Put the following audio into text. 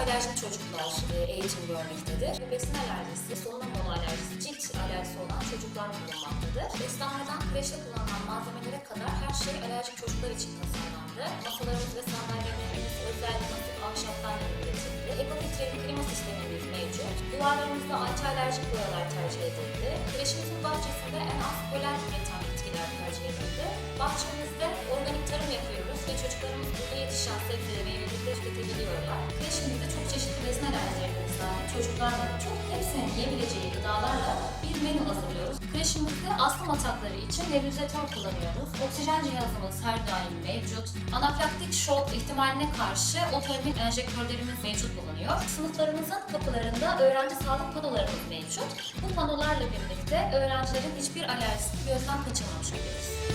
alerjik çocuklar e, eğitim görmektedir. Besin alerjisi, solunum yolu alerjisi, cilt alerjisi olan çocuklar bulunmaktadır. Beslenmeden kreşte kullanılan malzemelere kadar her şey alerjik çocuklar için tasarlandı. Masalarımız ve sandalyelerimiz özel nasıl ahşaptan üretildi. Epokitlerin klima sistemimiz mevcut. Duvarlarımızda anti alerjik boyalar tercih edildi. Kreşimizin bahçesinde en az polen üreten bitkiler tercih edildi. Bahçemizde organik tarım yapıyoruz ve çocuklarımız burada yetişen sebzeleri meyveleri tüketebiliyorlar. Kreşimizde Çocuklarla çok hepsinin yiyebileceği gıdalarla bir menü hazırlıyoruz. Kreşimizde astım atakları için nebulizatör kullanıyoruz. Oksijen cihazımız her daim mevcut. Anafilaktik şok ihtimaline karşı otoimmün enjektörlerimiz mevcut bulunuyor. Sınıflarımızın kapılarında öğrenci sağlık panolarımız mevcut. Bu panolarla birlikte öğrencilerin hiçbir alerjisini gözden kaçırmamış oluyoruz.